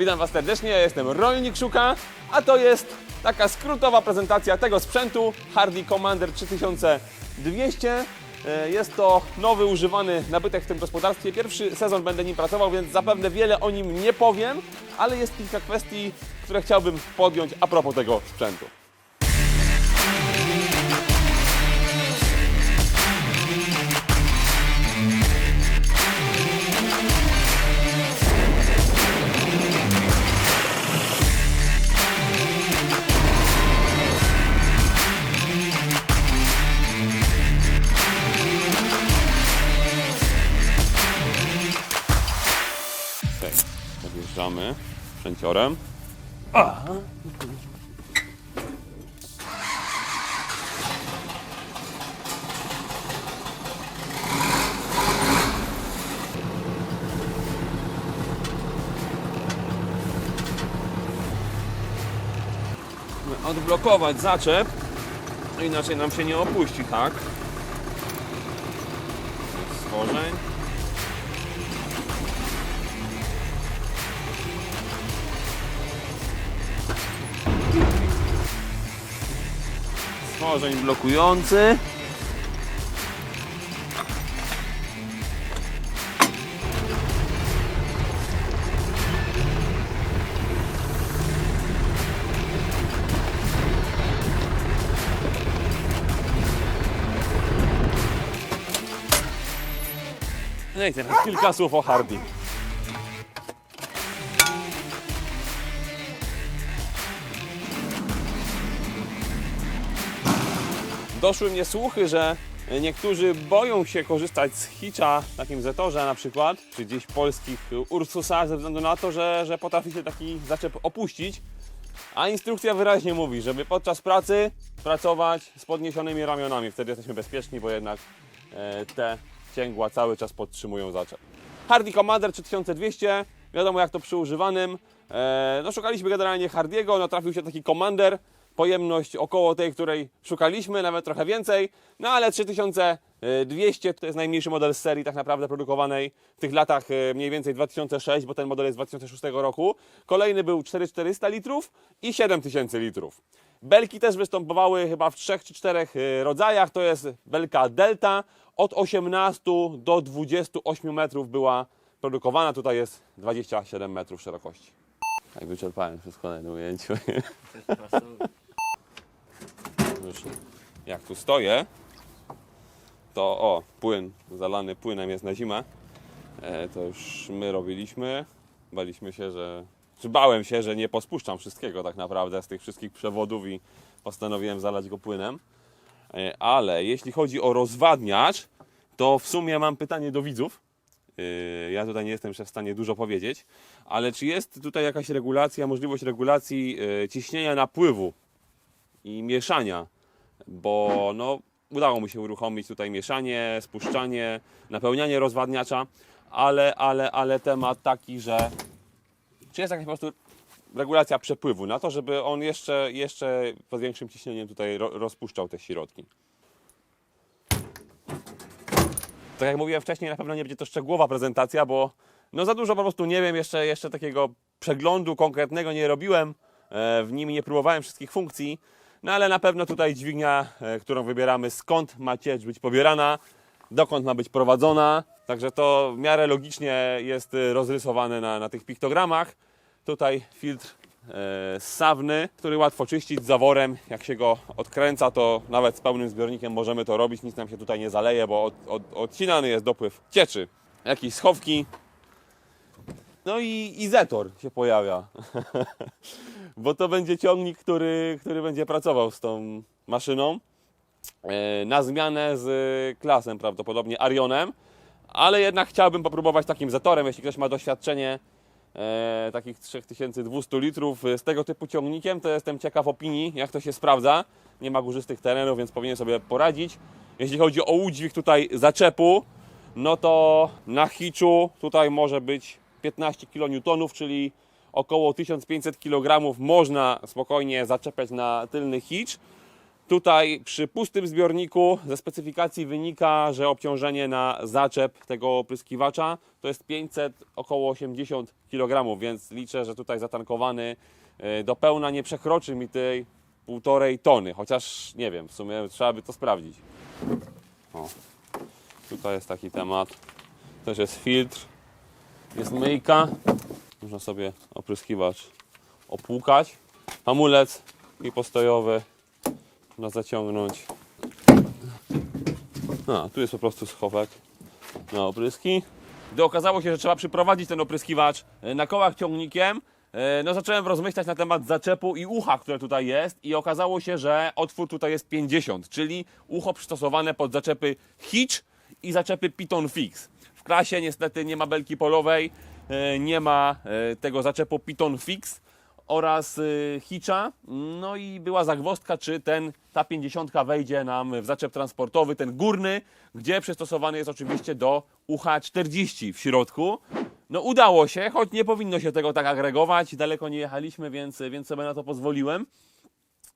Witam Was serdecznie, ja jestem Rolnik Szuka, a to jest taka skrótowa prezentacja tego sprzętu Hardy Commander 3200. E, Jest to nowy, używany nabytek w tym gospodarstwie. Pierwszy sezon będę nim pracował, więc zapewne wiele o nim nie powiem, ale jest kilka kwestii, które chciałbym podjąć a propos tego sprzętu. Sprzęciorem. Odblokować zaczep, inaczej nam się nie opuści, tak? Stworzeń. Stworzeń blokujący. No i teraz kilka słów o Hardy. Doszły mnie słuchy, że niektórzy boją się korzystać z hitcha w takim Zetorze na przykład, czy gdzieś polskich Ursusach ze względu na to, że, że potrafi się taki zaczep opuścić. A instrukcja wyraźnie mówi, żeby podczas pracy pracować z podniesionymi ramionami. Wtedy jesteśmy bezpieczni, bo jednak e, te cięgła cały czas podtrzymują zaczep. Hardy Commander 3200, wiadomo jak to przy używanym. E, no szukaliśmy generalnie Hardiego, no trafił się taki Commander, pojemność około tej, której szukaliśmy, nawet trochę więcej, no ale 3200 to jest najmniejszy model z serii tak naprawdę produkowanej w tych latach e, mniej więcej 2006, bo ten model jest z 2006 roku. Kolejny był 4400 litrów i 7000 litrów. Belki też występowały chyba w trzech czy czterech e, rodzajach. To jest belka Delta. Od 18 do 28 metrów była produkowana. Tutaj jest 27 metrów szerokości. Tak wyczerpałem wszystko na jednym ujęciu. Już jak tu stoję, to o, płyn zalany płynem jest na zimę. E, to już my robiliśmy. Baliśmy się, że. Czy bałem się, że nie pospuszczam wszystkiego tak naprawdę z tych wszystkich przewodów i postanowiłem zalać go płynem. E, ale jeśli chodzi o rozwadniacz, to w sumie mam pytanie do widzów. Yy, Ja tutaj nie jestem w stanie dużo powiedzieć, ale czy jest tutaj jakaś regulacja, możliwość regulacji yy, ciśnienia napływu i mieszania? Bo no, udało mi się uruchomić tutaj mieszanie, spuszczanie, napełnianie rozwadniacza, ale, ale, ale temat taki, że czy jest jakaś po prostu regulacja przepływu na to, żeby on jeszcze, jeszcze pod większym ciśnieniem tutaj ro, rozpuszczał te środki? tak jak mówiłem wcześniej, na pewno nie będzie to szczegółowa prezentacja, bo no za dużo po prostu nie wiem, jeszcze, jeszcze takiego przeglądu konkretnego nie robiłem, e, w nim nie próbowałem wszystkich funkcji, no ale na pewno tutaj dźwignia, e, którą wybieramy, skąd ma ciecz być pobierana, dokąd ma być prowadzona, także to w miarę logicznie jest e, rozrysowane na, na tych piktogramach. Tutaj filtr e, ssawny, który łatwo czyścić zaworem. Jak się go odkręca, to nawet z pełnym zbiornikiem możemy to robić. Nic nam się tutaj nie zaleje, bo od, od, odcinany jest dopływ cieczy. Jakieś schowki. No i zetor się pojawia. bo to będzie ciągnik, który, który będzie pracował z tą maszyną. E, Na zmianę z klasem prawdopodobnie Arionem. Ale jednak chciałbym popróbować takim zetorem, jeśli ktoś ma doświadczenie e, takich 3200 litrów e, z tego typu ciągnikiem, to jestem ciekaw opinii, jak to się sprawdza. Nie ma górzystych terenów, więc powinien sobie poradzić. Jeśli chodzi o udźwig tutaj zaczepu, no to na hiczu tutaj może być 15 kN, czyli około 1500 kg można spokojnie zaczepiać na tylny hitch. Tutaj przy pustym zbiorniku ze specyfikacji wynika, że obciążenie na zaczep tego opryskiwacza to jest 500 około 80 kg, więc liczę, że tutaj zatankowany e, do pełna nie przekroczy mi tej półtorej tony, chociaż nie wiem, w sumie trzeba by to sprawdzić. O, tutaj jest taki temat. Też jest filtr, jest myjka, można sobie opryskiwacz opłukać. Hamulec i postojowy można zaciągnąć. A, tu jest po prostu schowek na opryski. Gdy okazało się, że trzeba przyprowadzić ten opryskiwacz e, na kołach ciągnikiem, e, no zacząłem rozmyślać na temat zaczepu i ucha, które tutaj jest i okazało się, że otwór tutaj jest 50, czyli ucho przystosowane pod zaczepy hitch i zaczepy Piton Fix. W klasie niestety nie ma belki polowej, nie ma e, tego zaczepu Piton Fix oraz y, Hitcha. No i była zagwozdka, czy ten, ta 50 wejdzie nam w zaczep transportowy, ten górny, gdzie przystosowany jest oczywiście do UH40 w środku. No udało się, choć nie powinno się tego tak agregować, daleko nie jechaliśmy, więc, więc sobie na to pozwoliłem.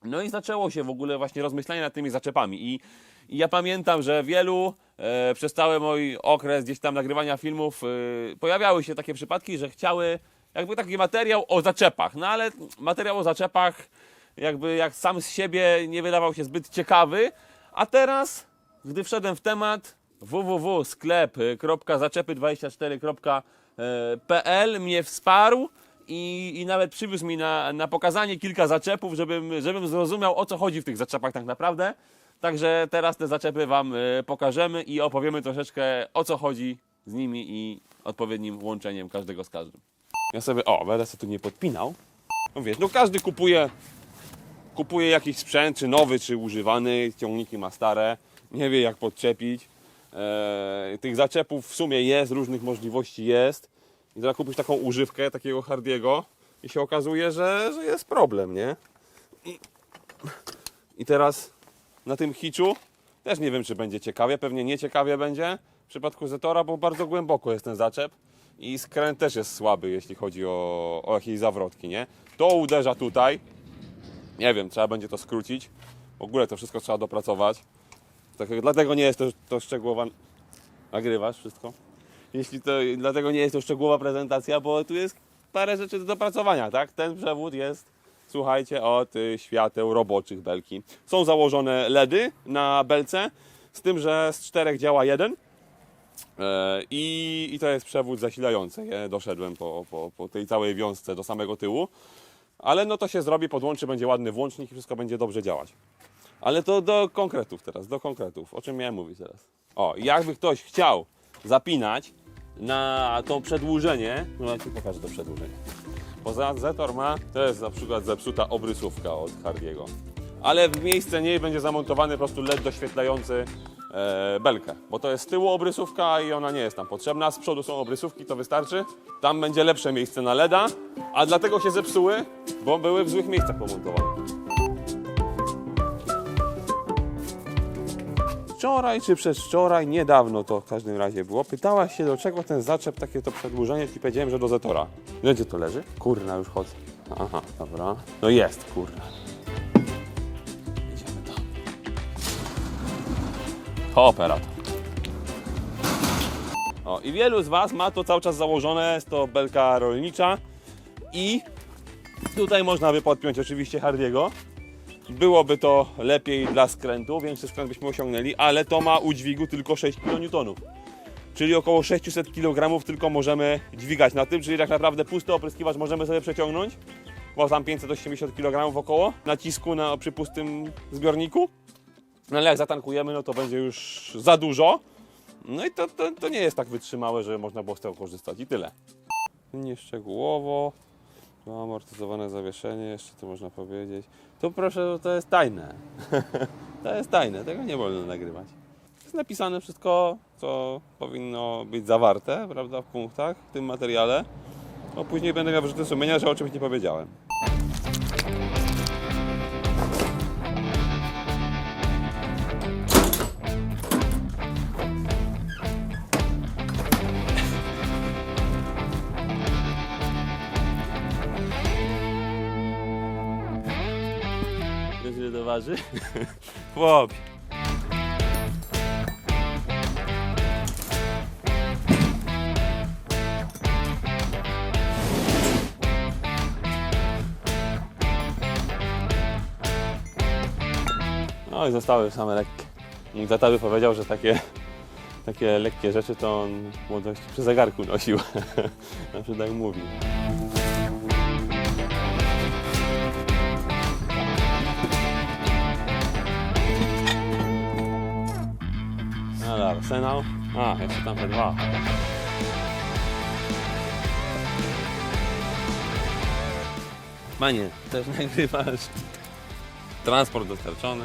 No i zaczęło się w ogóle właśnie rozmyślanie nad tymi zaczepami. I, i ja pamiętam, że wielu e, przez cały mój okres gdzieś tam nagrywania filmów e, pojawiały się takie przypadki, że chciały jakby taki materiał o zaczepach. No ale materiał o zaczepach jakby jak sam z siebie nie wydawał się zbyt ciekawy. A teraz, gdy wszedłem w temat www.sklep.zaczepy24.pl mnie wsparł i, i nawet przywiózł mi na, na pokazanie kilka zaczepów, żebym, żebym zrozumiał o co chodzi w tych zaczepach tak naprawdę. Także teraz te zaczepy Wam e, pokażemy i opowiemy troszeczkę o co chodzi z nimi i odpowiednim łączeniem każdego z każdym. Ja sobie, o, będę sobie tu nie podpinał. No wiesz, no każdy kupuje, kupuje jakiś sprzęt, czy nowy, czy używany, ciągniki ma stare, nie wie jak podczepić. Eee, tych zaczepów w sumie jest, różnych możliwości jest. I teraz kupisz taką używkę, takiego hardiego i się okazuje, że, że jest problem, nie? I, I teraz na tym hiczu też nie wiem, czy będzie ciekawie, pewnie nie ciekawie będzie w przypadku Zetora, bo bardzo głęboko jest ten zaczep i skręt też jest słaby, jeśli chodzi o, o jakieś zawrotki, nie? To uderza tutaj, nie wiem, trzeba będzie to skrócić, w ogóle to wszystko trzeba dopracować, tak, dlatego nie jest to, to szczegółowa... Nagrywasz wszystko? Jeśli to, dlatego nie jest to szczegółowa prezentacja, bo tu jest parę rzeczy do dopracowania, tak? Ten przewód jest, słuchajcie, od świateł roboczych belki. Są założone LEDy na belce, z tym, że z czterech działa jeden. E, I, I to jest przewód zasilający. Nie? Doszedłem po, po, po tej całej wiązce do samego tyłu. Ale no to się zrobi, podłączy, będzie ładny włącznik i wszystko będzie dobrze działać. Ale to do konkretów teraz, do konkretów. O czym miałem mówić teraz? O, jakby ktoś chciał zapinać na to przedłużenie, no ja Ci pokażę to przedłużenie. Poza Zetor ma, jest na przykład zepsuta obrysówka od Hardiego. Ale w miejsce niej będzie zamontowany po prostu LED doświetlający e, belkę, bo to jest z tyłu obrysówka i ona nie jest tam potrzebna. Z przodu są obrysówki, to wystarczy. Tam będzie lepsze miejsce na LEDa, a dlatego się zepsuły, bo były w złych miejscach pomontowane. Wczoraj czy przedwczoraj, niedawno to w każdym razie było, pytałaś się do czego ten zaczep, takie to przedłużenie, ci powiedziałem, że do Zetora. No gdzie to leży? Kurna, już chodzę. Aha, dobra. No jest, kurna. Idziemy tam. To operator. O, i wielu z Was ma to cały czas założone, jest to belka rolnicza i tutaj można by podpiąć oczywiście Hardiego. Byłoby to lepiej dla skrętu, większy skręt byśmy osiągnęli, ale to ma udźwigu tylko 6 kN. Czyli około 600 kg tylko możemy dźwigać na tym, czyli tak naprawdę pusty opryskiwacz możemy sobie przeciągnąć, bo tam 580 kg około nacisku na, przy pustym zbiorniku. No ale jak zatankujemy, no to będzie już za dużo. No i to, to, to nie jest tak wytrzymałe, że można było z tego korzystać i tyle. Nieszczegółowo. No, amortyzowane zawieszenie, jeszcze to można powiedzieć. Tu proszę, to jest tajne. to jest tajne, tego nie wolno nagrywać. Jest napisane wszystko, co powinno być zawarte, prawda, w punktach w tym materiale. No później będę miał wyrzuty sumienia, że o czymś nie powiedziałem. Waży? Chłop. No i zostały same lekkie. Mój tata by powiedział, że takie, takie lekkie rzeczy to on w młodości przy zegarku nosił. Zawsze tak mówił. Arsenal. A, jeszcze tam te dwa. Panie, też nagrywasz. Transport dostarczony.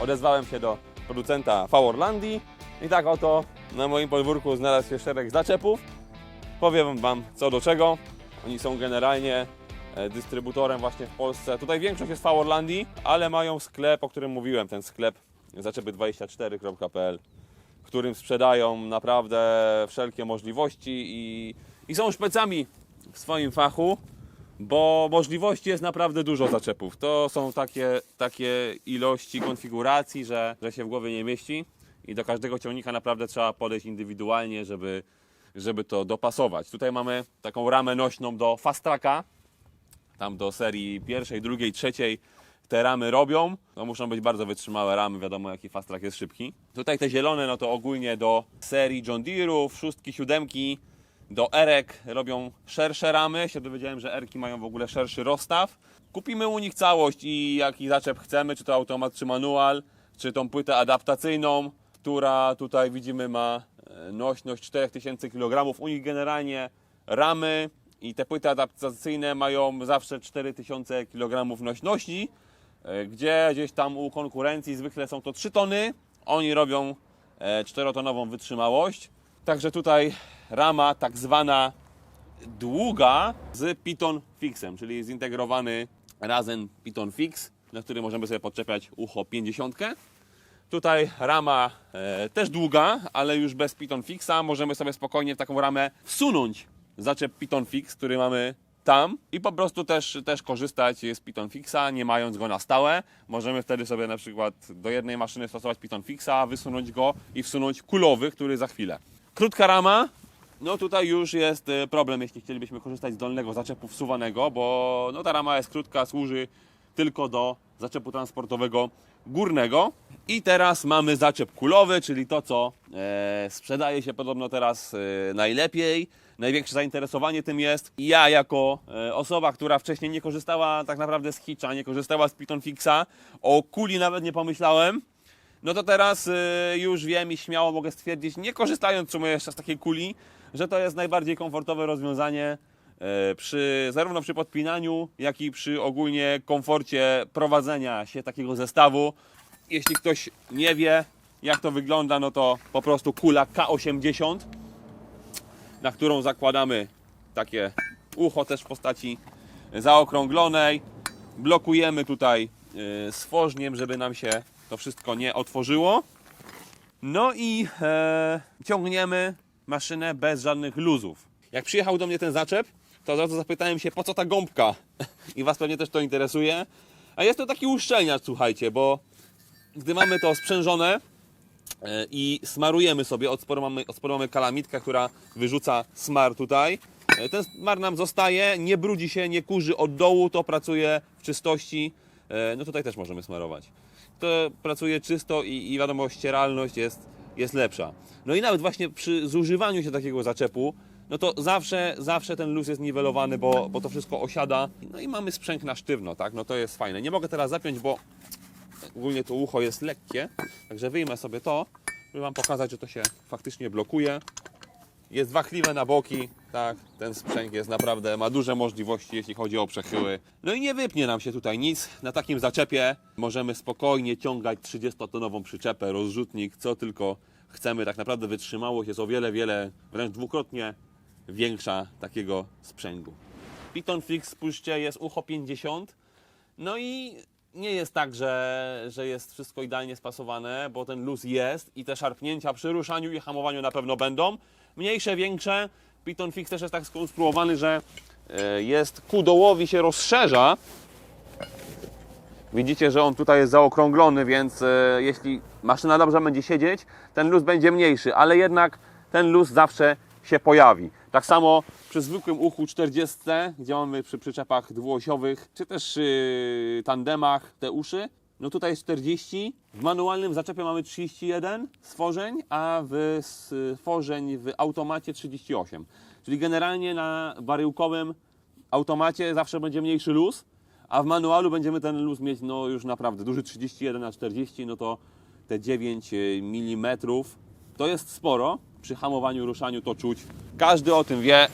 Odezwałem się do producenta v Orlandii i tak oto na moim podwórku znalazł się szereg zaczepów. Powiem Wam co do czego. Oni są generalnie dystrybutorem właśnie w Polsce. Tutaj większość jest v Orlandii, ale mają sklep, o którym mówiłem, ten sklep zaczepy24.pl, w którym sprzedają naprawdę wszelkie możliwości i, i są szpecami w swoim fachu, bo możliwości jest naprawdę dużo zaczepów. To są takie, takie ilości konfiguracji, że, że się w głowie nie mieści i do każdego ciągnika naprawdę trzeba podejść indywidualnie, żeby, żeby to dopasować. Tutaj mamy taką ramę nośną do Fast Tracka, tam do serii pierwszej, drugiej, trzeciej te ramy robią. To muszą być bardzo wytrzymałe ramy, wiadomo jaki fast track jest szybki. Tutaj te zielone, no to ogólnie do serii John Deere'ów, szóstki, siódemki, do erek robią szersze ramy. Się dowiedziałem, że erki mają w ogóle szerszy rozstaw. Kupimy u nich całość i jaki zaczep chcemy, czy to automat, czy manual, czy tą płytę adaptacyjną, która tutaj widzimy ma e, nośność 4000 kg. U nich generalnie ramy i te płyty adaptacyjne mają zawsze 4000 kg nośności, e, gdzie gdzieś tam u konkurencji zwykle są to 3 tony. Oni robią e, 4-tonową wytrzymałość. Także tutaj rama tak zwana długa z Python Fixem, czyli zintegrowany razem Python Fix, na który możemy sobie podczepiać ucho 50. Tutaj rama e, też długa, ale już bez Python Fixa. Możemy sobie spokojnie w taką ramę wsunąć zaczep Python Fix, który mamy tam i po prostu też, też korzystać z Python Fixa, nie mając go na stałe. Możemy wtedy sobie na przykład do jednej maszyny stosować Python Fixa, wysunąć go i wsunąć kulowy, który za chwilę. Krótka rama, no tutaj już jest e, problem, jeśli chcielibyśmy korzystać z dolnego zaczepu wsuwanego, bo no ta rama jest krótka, służy tylko do zaczepu transportowego górnego. I teraz mamy zaczep kulowy, czyli to, co e, sprzedaje się podobno teraz e, najlepiej. Największe zainteresowanie tym jest. I Ja, jako e, osoba, która wcześniej nie korzystała tak naprawdę z Hitcha, nie korzystała z Python Fixa, o kuli nawet nie pomyślałem. No to teraz y, już wiem i śmiało mogę stwierdzić, nie korzystając w sumie jeszcze z takiej kuli, że to jest najbardziej komfortowe rozwiązanie y, przy, zarówno przy podpinaniu, jak i przy ogólnie komforcie prowadzenia się takiego zestawu. Jeśli ktoś nie wie, jak to wygląda, no to po prostu kula K80, na którą zakładamy takie ucho też w postaci zaokrąglonej. Blokujemy tutaj y, stworzniem, żeby nam się to wszystko nie otworzyło. No i e, ciągniemy maszynę bez żadnych luzów. Jak przyjechał do mnie ten zaczep, to od razu zapytałem się, po co ta gąbka? I Was pewnie też to interesuje. A jest to taki uszczelniacz, słuchajcie, bo gdy mamy to sprzężone i smarujemy sobie, od sporu mamy, od sporu mamy kalamitkę, która wyrzuca smar tutaj. E, Ten smar nam zostaje, nie brudzi się, nie kurzy od dołu, to pracuje w czystości. E, No tutaj też możemy smarować. To pracuje czysto i, i wiadomo, ścieralność jest, jest lepsza. No i nawet właśnie przy zużywaniu się takiego zaczepu, no to zawsze, zawsze ten luz jest niwelowany, bo, bo to wszystko osiada. No i mamy sprzęg na sztywno, tak? No to jest fajne. Nie mogę teraz zapiąć, bo ogólnie to ucho jest lekkie, także wyjmę sobie to, żeby Wam pokazać, że to się faktycznie blokuje. Jest wachliwe na boki, tak, ten sprzęg jest naprawdę, ma duże możliwości, jeśli chodzi o przechyły. No i nie wypnie nam się tutaj nic. Na takim zaczepie możemy spokojnie ciągać 30-tonową przyczepę, rozrzutnik, co tylko chcemy. Tak naprawdę wytrzymałość jest o wiele, wiele, wręcz dwukrotnie większa takiego sprzęgu. Python Fix, spójrzcie, jest ucho 50. No i nie jest tak, że, że jest wszystko idealnie spasowane, bo ten luz jest i te szarpnięcia przy ruszaniu i hamowaniu na pewno będą. Mniejsze, większe. Piton Fix też jest tak skonstruowany, że e, jest ku dołowi się rozszerza. Widzicie, że on tutaj jest zaokrąglony, więc e, jeśli maszyna dobrze będzie siedzieć, ten luz będzie mniejszy, ale jednak ten luz zawsze się pojawi. Tak samo przy zwykłym uchu 40, gdzie mamy przy przyczepach dwuosiowych, czy też yy, tandemach te uszy, no tutaj jest 40. W manualnym zaczepie mamy 31 stworzeń, a w stworzeń w automacie 38. Czyli generalnie na baryłkowym automacie zawsze będzie mniejszy luz, a w manualu będziemy ten luz mieć no już naprawdę duży 31 na 40, no to te 9 mm to jest sporo. Przy hamowaniu, ruszaniu to czuć. Każdy o tym wie,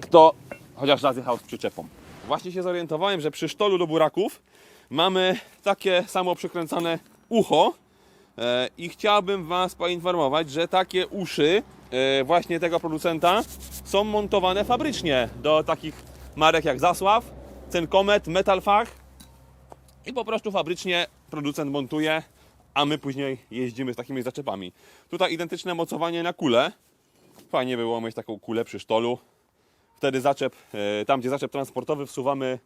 kto chociaż raz jechał z przyczepą. Właśnie się zorientowałem, że przy sztolu do buraków mamy takie samo przykręcane ucho e, i chciałbym Was poinformować, że takie uszy e, właśnie tego producenta są montowane fabrycznie do takich marek jak Zasław, Cenkomet, Metalfach i po prostu fabrycznie producent montuje, a my później jeździmy z takimi zaczepami. Tutaj identyczne mocowanie na kulę. Fajnie było mieć taką kulę przy sztolu. Wtedy zaczep, e, tam gdzie zaczep transportowy wsuwamy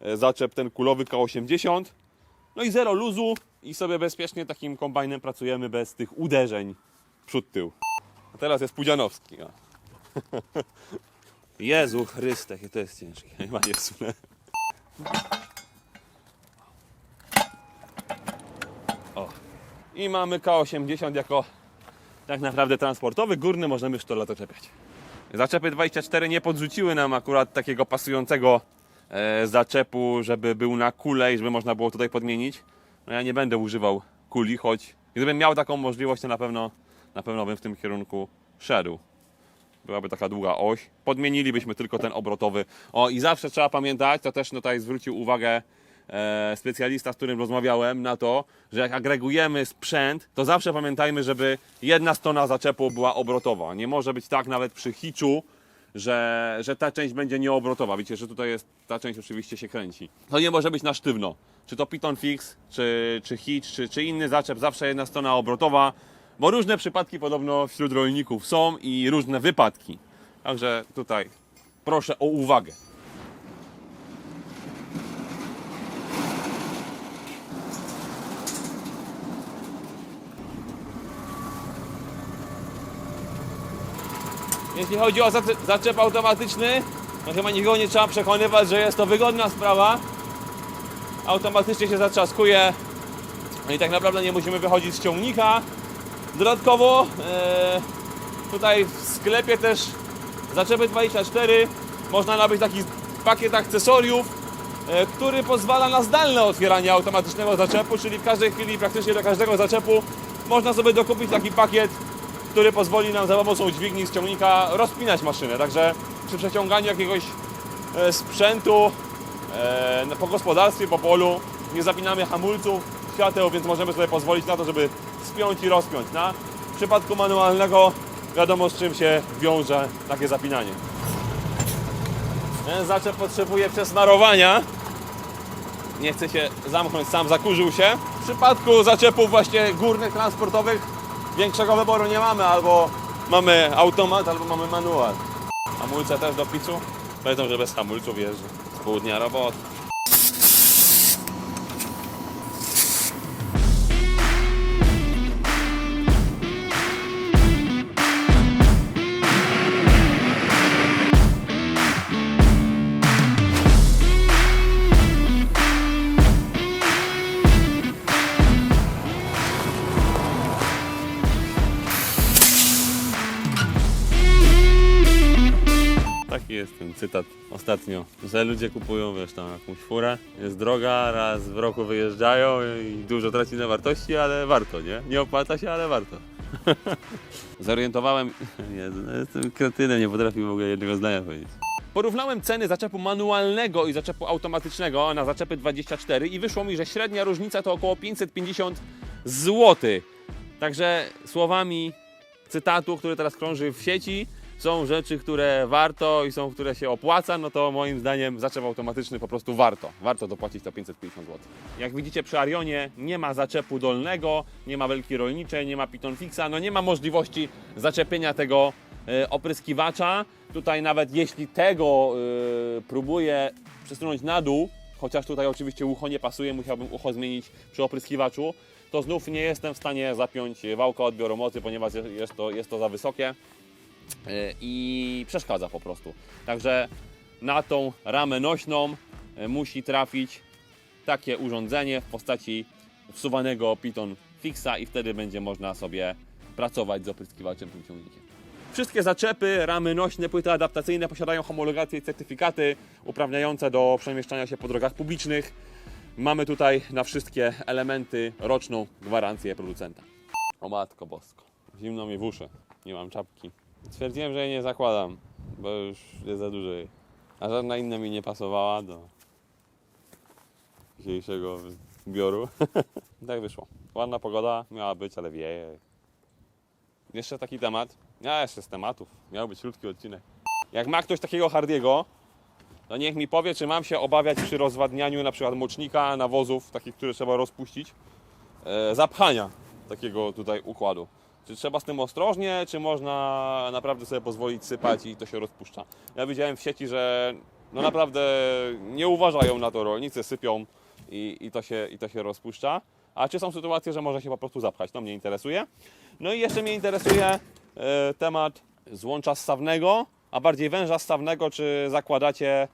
e, zaczep ten kulowy K80. No i zero luzu i sobie bezpiecznie takim kombajnem pracujemy bez tych uderzeń przód-tył. A teraz jest Pudzianowski. O. Jezu Chryste, to jest ciężkie. Chyba nie wsunę. I mamy K80 jako tak naprawdę transportowy. Górny możemy w sztola zaczepiać. Zaczepy 24 nie podrzuciły nam akurat takiego pasującego e, zaczepu, żeby był na kulę i żeby można było tutaj podmienić. No ja nie będę używał kuli, choć gdybym miał taką możliwość, to na pewno, na pewno bym w tym kierunku szedł. Byłaby taka długa oś. Podmienilibyśmy tylko ten obrotowy. O i zawsze trzeba pamiętać, to też tutaj zwrócił uwagę specjalista, z którym rozmawiałem, na to, że jak agregujemy sprzęt, to zawsze pamiętajmy, żeby jedna strona zaczepu była obrotowa. Nie może być tak nawet przy hiczu, że, że ta część będzie nieobrotowa. Widzicie, że tutaj jest, ta część oczywiście się kręci. To nie może być na sztywno. Czy to Python Fix, czy, czy hitch, czy, czy inny zaczep, zawsze jedna strona obrotowa, bo różne przypadki podobno wśród rolników są i różne wypadki. Także tutaj proszę o uwagę. Jeśli chodzi o zaczep automatyczny, to chyba nikogo nie trzeba przekonywać, że jest to wygodna sprawa. Automatycznie się zatrzaskuje no i tak naprawdę nie musimy wychodzić z ciągnika. Dodatkowo e, tutaj w sklepie też zaczepy 24 można nabyć taki pakiet akcesoriów, e, który pozwala na zdalne otwieranie automatycznego zaczepu, czyli w każdej chwili praktycznie do każdego zaczepu można sobie dokupić taki pakiet, który pozwoli nam za pomocą dźwigni z ciągnika rozpinać maszynę. Także przy przeciąganiu jakiegoś e, sprzętu e, po gospodarstwie, po polu nie zapinamy hamulców, świateł, więc możemy sobie pozwolić na to, żeby spiąć i rozpiąć. Na przypadku manualnego wiadomo z czym się wiąże takie zapinanie. Ten zaczep potrzebuje przesmarowania. Nie chce się zamknąć, sam zakurzył się. W przypadku zaczepów właśnie górnych, transportowych większego wyboru nie mamy. Albo mamy automat, albo mamy manual. Hamulce też do picu. Powiedzą, że bez hamulców jeżdżę. Pół dnia roboty. Jest ten cytat ostatnio, że ludzie kupują, wiesz, tam jakąś furę, jest droga, raz w roku wyjeżdżają i dużo traci na wartości, ale warto, nie? Nie opłaca się, ale warto. Zorientowałem, nie, no jestem kretynem, nie potrafię w ogóle jednego zdania powiedzieć. Porównałem ceny zaczepu manualnego i zaczepu automatycznego na zaczepy 24 i wyszło mi, że średnia różnica to około 550 zł. Także słowami cytatu, który teraz krąży w sieci, są rzeczy, które warto i są, które się opłaca, no to moim zdaniem zaczep automatyczny po prostu warto. Warto dopłacić to 550 zł. Jak widzicie przy Arionie nie ma zaczepu dolnego, nie ma belki rolniczej, nie ma Piton Fixa, no nie ma możliwości zaczepienia tego e, opryskiwacza. Tutaj nawet jeśli tego e, próbuję przesunąć na dół, chociaż tutaj oczywiście ucho nie pasuje, musiałbym ucho zmienić przy opryskiwaczu, to znów nie jestem w stanie zapiąć wałka odbioru mocy, ponieważ jest to, jest to za wysokie i przeszkadza po prostu. Także na tą ramę nośną e, musi trafić takie urządzenie w postaci wsuwanego Piton Fixa i wtedy będzie można sobie pracować z opryskiwaczem tym ciągnikiem. Wszystkie zaczepy, ramy nośne, płyty adaptacyjne posiadają homologacje i certyfikaty uprawniające do przemieszczania się po drogach publicznych. Mamy tutaj na wszystkie elementy roczną gwarancję producenta. O matko bosko, zimno mi w uszy, nie mam czapki. Stwierdziłem, że jej nie zakładam, bo już jest za dużo jej. A żadna inna mi nie pasowała do dzisiejszego zbioru. tak wyszło. Ładna pogoda miała być, ale wieje. Jeszcze taki temat. Ja jeszcze z tematów. Miał być krótki odcinek. Jak ma ktoś takiego Hardiego, to niech mi powie, czy mam się obawiać przy rozwadnianiu na przykład mocznika, nawozów, takich, które trzeba rozpuścić, e, zapchania takiego tutaj układu. Czy trzeba z tym ostrożnie, czy można naprawdę sobie pozwolić sypać i to się rozpuszcza? Ja widziałem w sieci, że no naprawdę nie uważają na to rolnicy, sypią i, i, to się, i to się rozpuszcza. A czy są sytuacje, że może się po prostu zapchać? To mnie interesuje. No i jeszcze mnie interesuje e, temat złącza ssawnego, a bardziej węża ssawnego. Czy zakładacie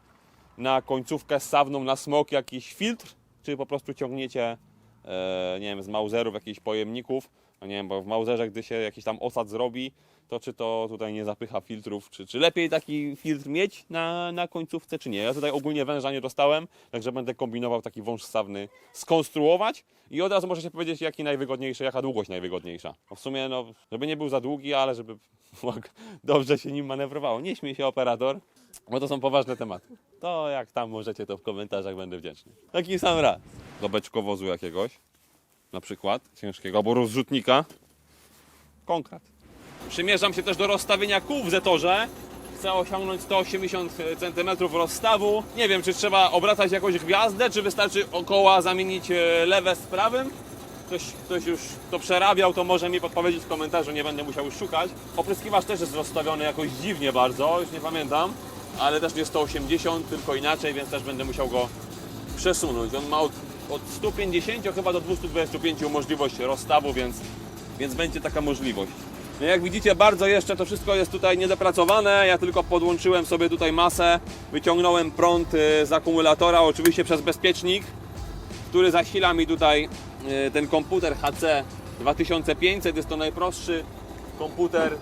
na końcówkę ssawną na smok jakiś filtr, czy po prostu ciągniecie e, nie wiem, z mauzerów, jakichś pojemników? No nie wiem, bo w mauzerze, gdy się jakiś tam osad zrobi, to czy to tutaj nie zapycha filtrów, czy, czy lepiej taki filtr mieć na, na końcówce, czy nie. Ja tutaj ogólnie węża nie dostałem, także będę kombinował taki wąż ssawny skonstruować i od razu możecie powiedzieć, jaki najwygodniejszy, jaka długość najwygodniejsza. No w sumie, no, żeby nie był za długi, ale żeby dobrze się nim manewrowało. Nie śmiej się operator, bo to są poważne tematy. To jak tam możecie, to w komentarzach będę wdzięczny. Taki sam raz. Do beczkowozu jakiegoś, na przykład, ciężkiego, albo rozrzutnika. Konkret. Przymierzam się też do rozstawienia kół w Zetorze. Chcę osiągnąć 180 cm rozstawu. Nie wiem, czy trzeba obracać jakąś gwiazdę, czy wystarczy okoła zamienić e, lewe z prawym. Ktoś, ktoś już to przerabiał, to może mi podpowiedzieć w komentarzu, nie będę musiał już szukać. Opryskiwacz też jest rozstawiony jakoś dziwnie bardzo, już nie pamiętam, ale też nie 180, tylko inaczej, więc też będę musiał go przesunąć. On ma od, od 150 chyba do 225 możliwość rozstawu, więc, więc będzie taka możliwość. No jak widzicie, bardzo jeszcze to wszystko jest tutaj niedopracowane. Ja tylko podłączyłem sobie tutaj masę, wyciągnąłem prąd y, z akumulatora, oczywiście przez bezpiecznik, który zasila mi tutaj y, ten komputer HC 2500. Jest to najprostszy komputer,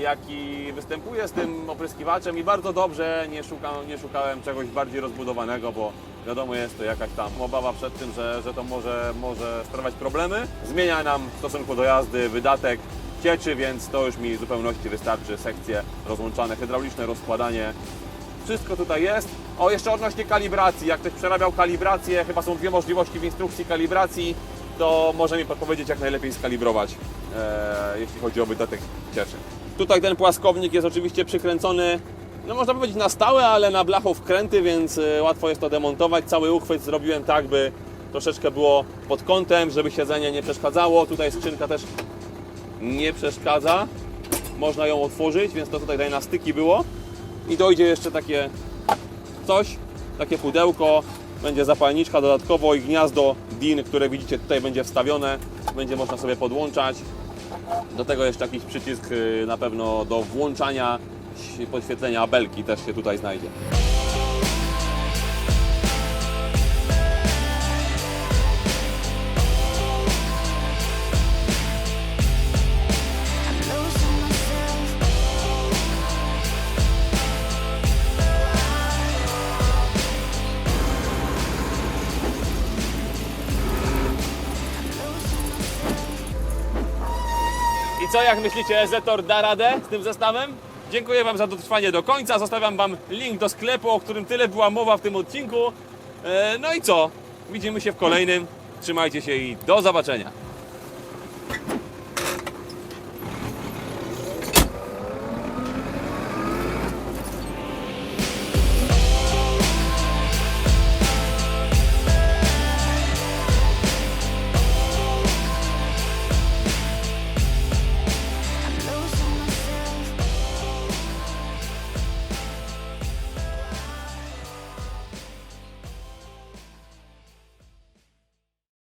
jaki występuje z tym opryskiwaczem i bardzo dobrze nie, nie szukałem czegoś bardziej rozbudowanego, bo wiadomo jest to jakaś tam obawa przed tym, że, że to może, może sprawiać problemy. Zmienia nam w stosunku do jazdy wydatek cieczy, więc to już mi w zupełności wystarczy. Sekcje rozłączane, hydrauliczne rozkładanie. Wszystko tutaj jest. O, jeszcze odnośnie kalibracji. Jak ktoś przerabiał kalibrację, chyba są dwie możliwości w instrukcji kalibracji, to może mi podpowiedzieć, jak najlepiej skalibrować, e, jeśli chodzi o wydatek cieczy. Tutaj ten płaskownik jest oczywiście przykręcony, no można powiedzieć na stałe, ale na blachą wkręty, więc e, łatwo jest to demontować. Cały uchwyt zrobiłem tak, by troszeczkę było pod kątem, żeby siedzenie nie przeszkadzało. Tutaj skrzynka też nie przeszkadza. Można ją otworzyć, więc to tutaj daje na styki było. I dojdzie jeszcze takie coś, takie pudełko, będzie zapalniczka dodatkowo i gniazdo DIN, które widzicie tutaj będzie wstawione, będzie można sobie podłączać. Do tego jeszcze jakiś przycisk y, na pewno do włączania ś- podświetlenia belki też się tutaj znajdzie. Co, jak myślicie, Zetor da radę z tym zestawem? Dziękuję Wam za dotrwanie do końca. Zostawiam Wam link do sklepu, o którym tyle była mowa w tym odcinku. E, No i co? Widzimy się w kolejnym. Trzymajcie się i do zobaczenia.